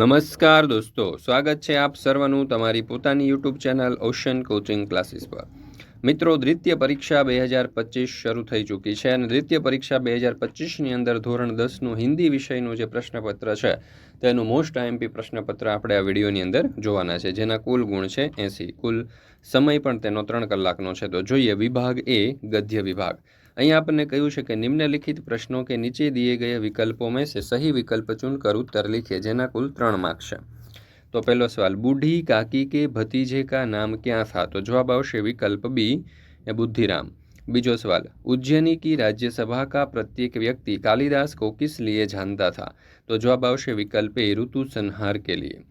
નમસ્કાર દોસ્તો સ્વાગત છે આપ સર્વનું તમારી પોતાની YouTube channel Ocean coaching classes પર મિત્રો દ્વિતીય પરીક્ષા બે હજાર પચીસ શરૂ થઈ ચૂકી છે અને દ્વિતીય પરીક્ષા બે હજાર પચીસની અંદર ધોરણ દસનું હિન્દી વિષયનું જે પ્રશ્નપત્ર છે તેનું મોસ્ટ આઈએમપી પ્રશ્નપત્ર આપણે આ વિડીયોની અંદર જોવાના છે જેના કુલ ગુણ છે એંસી કુલ સમય પણ તેનો ત્રણ કલાકનો છે તો જોઈએ વિભાગ એ ગદ્ય વિભાગ અહીં આપણને કહ્યું છે કે નિમ્નલિખિત પ્રશ્નો કે નીચે દિએ ગયા વિકલ્પોમાં સે સહી વિકલ્પ ચૂનકર ઉત્તર લીખે જેના કુલ ત્રણ માર્ક્સ છે તો પહેલો સવાલ બુઢી કાકી કે ભતીજે કા નામ ક્યાં થા તો જવાબ આવશે વિકલ્પ બી એ બુદ્ધિરામ બીજો સવાલ ઉજ્જैनी की राज्यसभा का प्रत्येक व्यक्ति कालिदास को किस लिए जानता था तो जवाब આવશે વિકલ્પ એ ઋતુ સંહાર કે लिए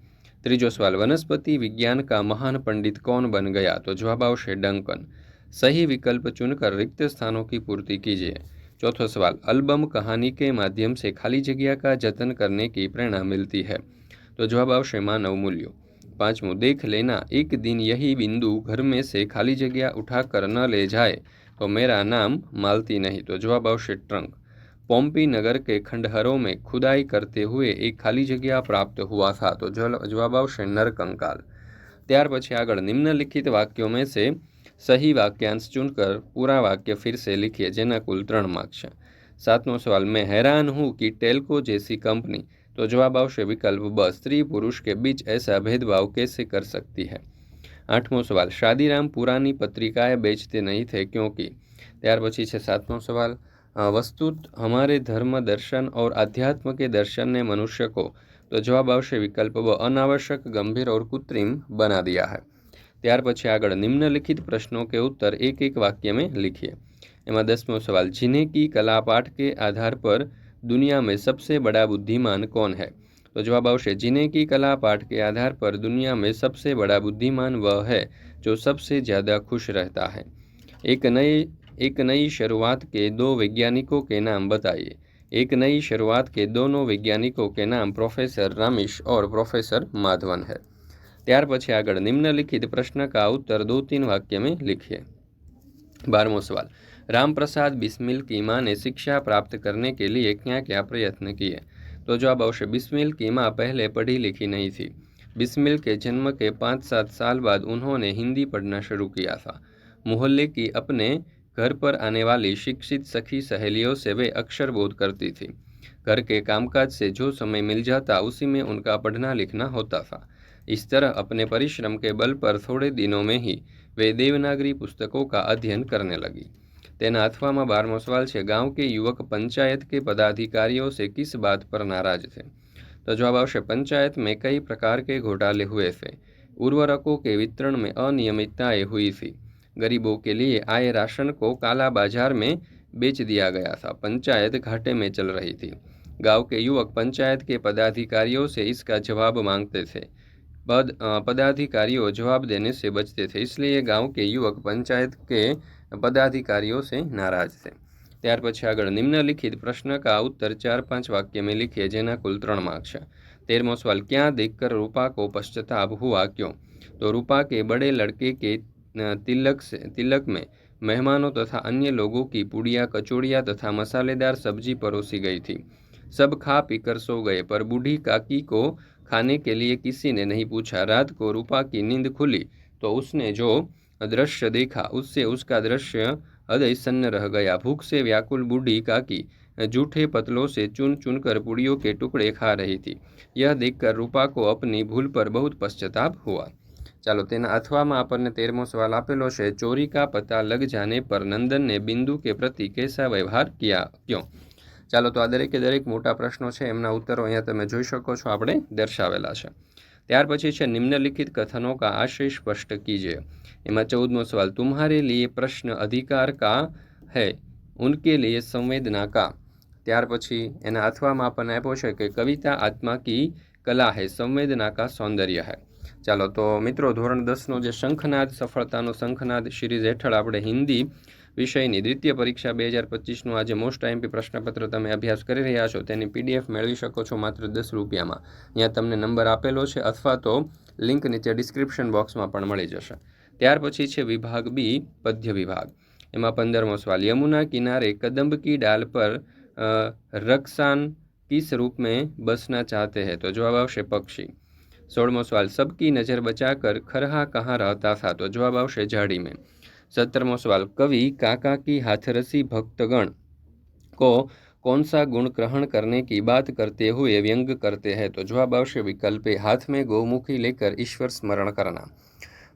ત્રીજો સવાલ વનસ્પતિ વિજ્ઞાન કા મહાન પંડિત કોણ બન ગયા તો જવાબ આવશે ડંકન सही विकल्प चुनकर रिक्त स्थानों की पूर्ति कीजिए चौथा सवाल अल्बम कहानी के माध्यम से खाली जगह का जतन करने की प्रेरणा मिलती है तो जवाब अवश्य मानव मूल्यों पाँचवों देख लेना एक दिन यही बिंदु घर में से खाली जगह उठाकर न ले जाए तो मेरा नाम मालती नहीं तो जवाब अवश्य ट्रंक पोम्पी नगर के खंडहरों में खुदाई करते हुए एक खाली जगह प्राप्त हुआ था तो जवाब अवश्य नरकंकाल त्यार પછી आग निम्नलिखित वाक्यों में से सही वाक्यांश चुनकर पूरा वाक्य फिर से लिखिए जेना कुल त्रण मार्क्स सातवां सवाल मैं हैरान हूँ कि टेलको जैसी कंपनी तो जवाब आवश्य विकल्प ब स्त्री पुरुष के बीच ऐसा भेदभाव कैसे कर सकती है आठवां सवाल शादीराम पुरानी पत्रिकाएँ बेचते नहीं थे क्योंकि त्यार पची से सातवां सवाल वस्तु हमारे धर्म दर्शन और अध्यात्म के दर्शन ने मनुष्य को तो जवाब आवश्यक विकल्प व अनावश्यक गंभीर और कृत्रिम बना दिया है त्यार પછી આગળ निम्नलिखित प्रश्नों के उत्तर एक एक वाक्य में लिखिए एम दसमो सवाल जिन्हें की कला पाठ के आधार पर दुनिया में सबसे बड़ा बुद्धिमान कौन है तो जवाब आवश्य जिन्हें की कला पाठ के आधार पर दुनिया में सबसे बड़ा बुद्धिमान वह है जो सबसे ज़्यादा खुश रहता है एक नए एक नई शुरुआत के दो वैज्ञानिकों के नाम बताइए एक नई शुरुआत के दोनों वैज्ञानिकों के नाम प्रोफेसर रमेश और प्रोफेसर माधवन है त्यार પછી निम्नलिखित प्रश्न का उत्तर दो तीन वाक्य में મેં लिखिए बारहवा सवाल प्रसाद बिस्मिल की माँ ने शिक्षा प्राप्त करने के लिए क्या क्या प्रयत्न किए तो जवाब अवश्य बिस्मिल माँ पहले पढ़ी लिखी नहीं थी बिस्मिल के जन्म के पाँच सात साल बाद उन्होंने हिंदी पढ़ना शुरू किया था मोहल्ले की अपने घर पर आने वाली शिक्षित सखी सहेलियों से वे अक्षर बोध करती थी घर के कामकाज से जो समय मिल जाता उसी में उनका पढ़ना लिखना होता था इस तरह अपने परिश्रम के बल पर थोड़े दिनों में ही वे देवनागरी पुस्तकों का अध्ययन करने लगी તેના અથવામાં बारमो सवाल છે ગાંવ के युवक पंचायत के पदाधिकारियों से किस बात पर नाराज थे तो जवाब આવશે पंचायत में कई प्रकार के घोटाले हुए थे उर्वरकों के वितरण में अनियमितताएं हुई थी गरीबों के लिए आए राशन को काला बाजार में बेच दिया गया था पंचायत घाटे में चल रही थी गांव के युवक पंचायत के पदाधिकारियों से इसका जवाब मांगते थे पद पदाधिकारियों जवाब देने से बचते थे इसलिए गांव के युवक पंचायत के पदाधिकारियों से नाराज थे त्यार પછી આગળ નિમ્નલિખિત પ્રશ્ન કા ઉત્તર ચાર પાંચ વાક્ય મેં લીખીએ જેના કુલ ત્રણ માર્ક तेरमो सवाल क्या देखकर रूपा को पश्चाताप हुआ क्यों तो रूपा के बड़े लड़के के तिलक से तिलक में मेहमानों तथा अन्य लोगों की पुड़िया कचौड़िया तथा मसालेदार सब्जी परोसी गई थी सब खा पीकर सो गए पर बूढ़ी काकी को खाने के लिए किसी ने नहीं पूछा रात को रूपा की नींद खुली तो उसने जो दृश्य देखा उससे उसका दृश्य हृदय सन्न रह गया भूख से व्याकुल बूढ़ी काकी जूठे पतलों से चुन चुन कर पुड़ियों के टुकड़े खा रही थी यह देखकर रूपा को अपनी भूल पर बहुत पश्चाताप हुआ चलो तेना अथवा તેના ने तेरमो सवाल आपेलो से चोरी का पता लग जाने पर नंदन ने बिंदु के प्रति कैसा व्यवहार किया क्यों ચાલો તો આ દરેકે દરેક મોટા પ્રશ્નો છે એમના ઉત્તરો અહીંયા તમે જોઈ શકો છો આપણે દર્શાવેલા છે ત્યાર પછી છે નિમ્નલિખિત કથનો કા આશય સ્પષ્ટ કીજે એમાં ચૌદમો સવાલ તુમ્હારે લીએ પ્રશ્ન અધિકાર કા હૈ ઉનકે લીએ સંવેદના કા ત્યાર પછી એના અથવામાં આપણને આપ્યો છે કે કવિતા આત્મા કી કલા હૈ સંવેદના કા સૌંદર્ય હૈ ચાલો તો મિત્રો ધોરણ દસનો જે શંખનાદ સફળતાનો શંખનાદ સિરીઝ હેઠળ આપણે હિન્દી વિષયની દ્વિતીય પરીક્ષા બે હજાર પચીસનું આજે મોસ્ટ આઈમ્પી પ્રશ્નપત્ર તમે અભ્યાસ કરી રહ્યા છો તેની પીડીએફ મેળવી શકો છો માત્ર દસ રૂપિયામાં ત્યાં તમને નંબર આપેલો છે અથવા તો લિંક નીચે ડિસ્ક્રિપ્શન બોક્સમાં પણ મળી જશે ત્યાર પછી છે વિભાગ બી પદ્ય વિભાગ એમાં પંદરમો સવાલ યમુના કિનારે કદંબકી ડાલ પર રક્ષાન કિસ રૂપ મેં બસના ચાહતે હે તો જવાબ આવશે પક્ષી સોળમો સવાલ સબકી નજર બચાકર ખરહા કહાં રહતા થા તો જવાબ આવશે ઝાડી મેં સત્તરમો સવાલ કવિ કાકા કી હાથરસી ભક્તગણ કો कौन सा गुण ग्रहण करने की बात करते हुए व्यंग करते हैं तो जवाब आवश्य विकल्प हाथ में गौमुखी लेकर ईश्वर स्मरण करना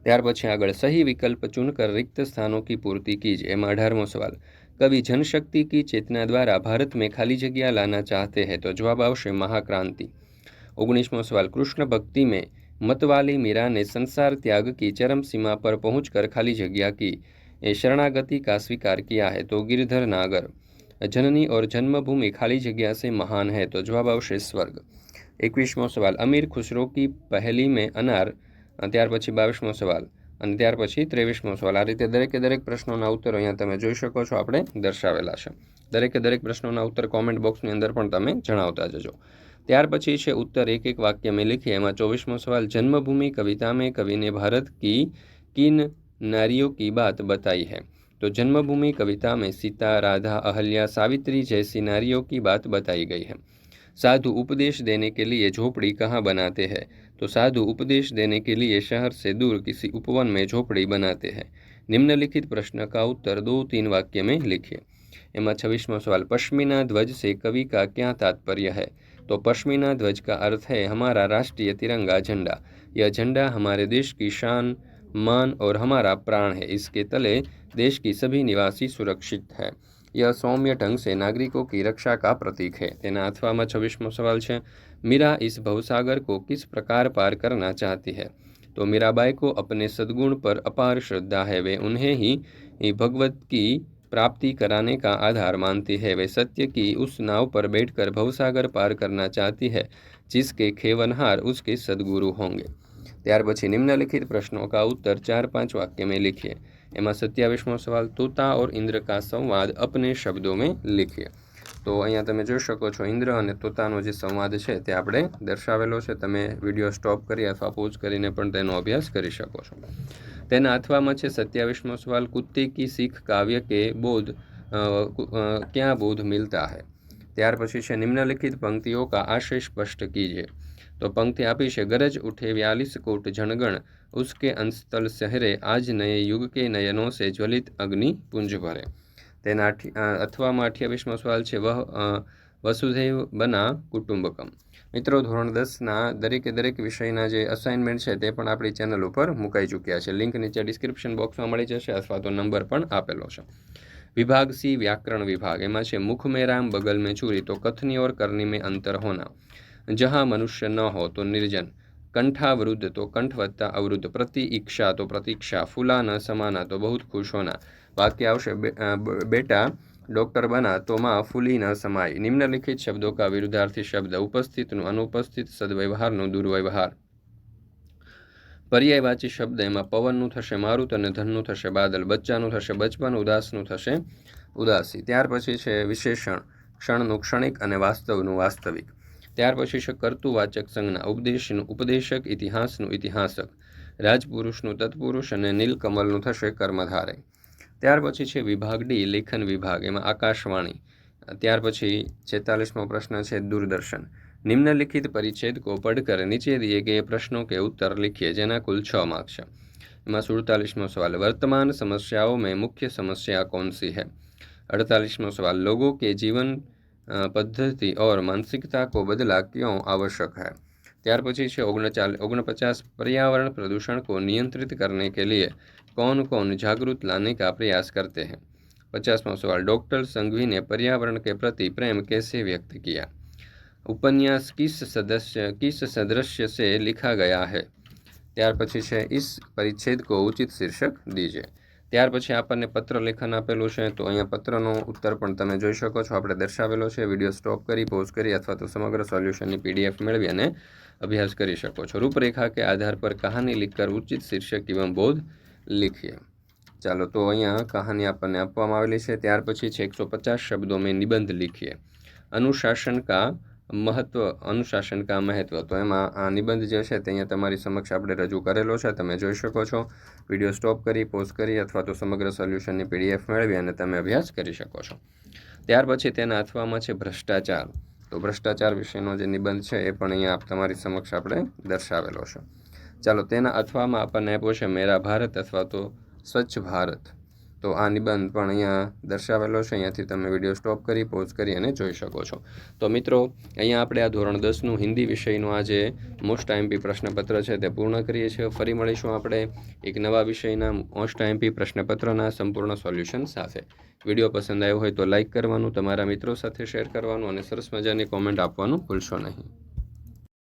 ત્યાર પછી આગળ સહી વિકલ્પ ચૂનકર રિક્ત સ્થાનોं की પૂર્તિ कीजिए એમાં અઢારમો સવાલ કવિ જનશક્તિ કી ચેતના દ્વારા ભારત મેં ખાલી જગ્યા લાના ચાહતે હૈ તો જવાબ આવશે મહાક્રાંતિ 19મો સવાલ કૃષ્ણ ભક્તિ મે મતવાલી મીરાને સંસાર ત્યાગ કે ચરમ સીમા પર પહોંચકર ખાલી જગ્યા કી એ શરણાગતિ કાસવીકાર કી આહે તો ગિરધર નાગર જનની ઓર જન્મભૂમિ ખાલી જગ્યા સે મહાન હે તો જવાબ આવશે સ્વર્ગ 21મો સવાલ અમીર ખુસરો કી પહેલી મે અનર અન ત્યાર પછી 22મો સવાલ અન ત્યાર પછી 23મો સવાલ આ રીતે દરેક દરેક પ્રશ્નોના ઉત્તર અહીંયા તમે જોઈ શકો છો આપણે દર્શાવેલા છે દરેક દરેક પ્રશ્નોના ઉત્તર કોમેન્ટ બોક્સ ની અંદર પણ તમે જણાવતા જજો ત્યાર પછી उत्तर एक एक એક में लिखी લીખી એમાં ચોવીસમો સવાલ જન્મભૂમિ કવિતા મેં કવિને ભારત કી કિન નારીઓ કી બાત બતાઈ હૈ तो जन्मभूमि कविता में सीता राधा अहल्या सावित्री जैसी नारियों की बात बताई गई है साधु उपदेश देने के लिए झोपड़ी कहाँ बनाते हैं तो साधु उपदेश देने के लिए शहर से दूर किसी उपवन में झोपड़ी बनाते हैं निम्नलिखित प्रश्न का उत्तर दो तीन वाक्य में लिखिए एम छब्बीसवा सवाल पश्मीना ध्वज से कवि का क्या तात्पर्य है तो पश्मीना ध्वज का अर्थ है हमारा राष्ट्रीय तिरंगा झंडा यह झंडा हमारे देश की शान मान और हमारा प्राण है इसके तले देश की सभी निवासी सुरक्षित है यह सौम्य ढंग से नागरिकों की रक्षा का प्रतीक है अथवा में છવ્વીસમો सवाल છે मीरा इस भवसागर को किस प्रकार पार करना चाहती है तो मीराबाई को अपने सद्गुण पर अपार श्रद्धा है वे उन्हें ही भगवत की प्राप्ति कराने का आधार मानती है वै सत्य की उस नाव पर बैठकर भवसागर पार करना चाहती है जिसके खेवनहार उसके सद्गुरु होंगे। ત્યાર પછી নিম্নলিখিত પ્રશ્નો કા ઉત્તર 4-5 વાક્ય મેં લખીએ. એમાં 27મો સવાલ touta aur indra ka samvad apne shabdo mein likhiye. તો અહીંયા તમે જોઈ શકો છો ઇન્દ્ર અને touta નો જે સંવાદ છે તે આપણે દર્શાવેલો છે તમે વિડિયો સ્ટોપ કરી શકો પૂછ કરીને પણ તેનો અભ્યાસ કરી શકો છો. તેના અથવામાં છે સત્યાવીસમો સવાલ કુત્તે કી શીખ કાવ્ય કે બોધ ક્યાં બોધ મિલતા હૈ ત્યાર પછી છે નિમ્નલિખિત પંક્તિઓ કા આશય સ્પષ્ટ કીજે તો પંક્તિ આપી છે ગરજ ઉઠે વ્યાલીસ કોટ જણગણ ઉસકે અંશતલ શહેરે આજ નયે યુગ કે નયનો સે જ્વલિત અગ્નિ પુંજ ભરે તેના અથવામાં અઠ્યાવીસમો સવાલ છે વહ વસુધૈવ બના કુટુંબકમ મિત્રો ધોરણ દસના દરેકે દરેક વિષયના જે અસાઇનમેન્ટ છે તે પણ આપણી ચેનલ ઉપર મુકાઈ ચૂક્યા છે લિંક નીચે ડિસ્ક્રિપ્શન બોક્સમાં મળી જશે અથવા તો નંબર પણ આપેલો છે વિભાગ સી વ્યાકરણ વિભાગ એમાં છે મુખ મેં રામ બગલ મેં ચૂરી તો કથની ઓર કરની મેં અંતર હોના જહાં મનુષ્ય ન હો તો નિર્જન કંઠાવૃદ્ધ તો કંઠ વધતા અવરુદ્ધ પ્રતિ ઈક્ષા તો પ્રતિક્ષા ફૂલાના સમાના તો બહુ ખુશ હોના વાક્ય આવશે બેટા ડૉક્ટર બના તોમાં ફૂલી ન સમાય નિમ્નલિખિત શબ્દો કા વિરુદ્ધાર્થી શબ્દ ઉપસ્થિતનું અનુપસ્થિત સદવ્યવહારનું દુર્વ્યવહાર પર્યાયવાચી શબ્દ એમાં પવનનું થશે મારુત અને ધનનું થશે બાદલ બચ્ચાનું થશે બચપન ઉદાસનું થશે ઉદાસી ત્યાર પછી છે વિશેષણ ક્ષણનું ક્ષણિક અને વાસ્તવનું વાસ્તવિક ત્યાર પછી છે કર્તુવાચક સંજ્ઞા ઉપદેશનું ઉપદેશક ઇતિહાસનું ઇતિહાસક રાજપુરુષનું તત્પુરુષ અને નીલકમલનું થશે કર્મધારય ત્યાર પછી છે વિભાગ ડી લેખન વિભાગ એમાં આકાશવાણી ત્યાર પછી છેતાલીસમો પ્રશ્ન છે દૂરદર્શન નિમ્નલિખિત પરિચ્છેદ કો પઢકર નીચે દિએ ગયે પ્રશ્નો કે ઉત્તર લિખીએ જેના કુલ છ માર્ક છે એમાં સુડતાલીસમો સવાલ વર્તમાન સમસ્યાઓ મેં મુખ્ય સમસ્યા કોણ સી હૈ અડતાલીસમો સવાલ લોગો કે જીવન પદ્ધતિ ઓર માનસિકતા કો બદલા ક્યો આવશ્યક હૈ ત્યાર પછી છે ઓગણચાલ ઓગણપચાસ પર્યાવરણ પ્રદૂષણ કો નિયંત્રિત કરને કે લીએ कौन कौन जागरूक लाने का प्रयास करते हैं पचासवा सवाल डॉक्टर संघवी ने पर्यावरण के प्रति प्रेम कैसे व्यक्त किया ઉપન્યાસ કિસ સદસ્ય કિસ સદૃશ્ય સે લિખા ગયા હૈ ત્યાર પછી છે ઇસ પરિચ્છેદ કો ઉચિત શીર્ષક દીજે ત્યાર પછી આપણને પત્ર લેખન આપેલું છે તો અહીંયા પત્રનો ઉત્તર પણ તમે જોઈ શકો છો આપણે દર્શાવેલો છે વિડીયો સ્ટોપ કરી પોઝ કરી અથવા તો સમગ્ર સોલ્યુશનની પીડીએફ મેળવી અને અભ્યાસ કરી શકો છો રૂપરેખા કે આધાર પર કહાની લિખ કર ઉચિત શીર્ષક એવં બોધ લીખીએ ચાલો તો અહીંયા કહાની આપણને આપવામાં આવેલી છે ત્યાર પછી છે એકસો પચાસ શબ્દો મેં નિબંધ લખીએ અનુશાસન કા મહત્વ અનુશાસન કા મહત્વ તો એમાં આ નિબંધ જે છે તે અહીંયા તમારી સમક્ષ આપણે રજૂ કરેલો છે તમે જોઈ શકો છો વિડીયો સ્ટોપ કરી પોઝ કરી અથવા તો સમગ્ર સોલ્યુશનની પીડીએફ મેળવી અને તમે અભ્યાસ કરી શકો છો ત્યાર પછી તેના અથવામાં છે ભ્રષ્ટાચાર તો ભ્રષ્ટાચાર વિશેનો જે નિબંધ છે એ પણ અહીંયા તમારી સમક્ષ આપણે દર્શાવેલો છે ચાલો તેના અથવામાં આપણને આપ્યો છે મેરા ભારત અથવા તો સ્વચ્છ ભારત તો આ નિબંધ પણ અહીંયા દર્શાવેલો છે અહીંયાથી તમે વિડીયો સ્ટોપ કરી પોઝ કરી અને જોઈ શકો છો તો મિત્રો અહીંયા આપણે આ ધોરણ દસનું હિન્દી વિષયનું આ જે મોસ્ટ આઈએમપી પ્રશ્નપત્ર છે તે પૂર્ણ કરીએ છીએ ફરી મળીશું આપણે એક નવા વિષયના મોસ્ટ આઈએમપી પ્રશ્નપત્રના સંપૂર્ણ સોલ્યુશન સાથે વિડીયો પસંદ આવ્યો હોય તો લાઇક કરવાનું તમારા મિત્રો સાથે શેર કરવાનું અને સરસ મજાની કોમેન્ટ આપવાનું ભૂલશો નહીં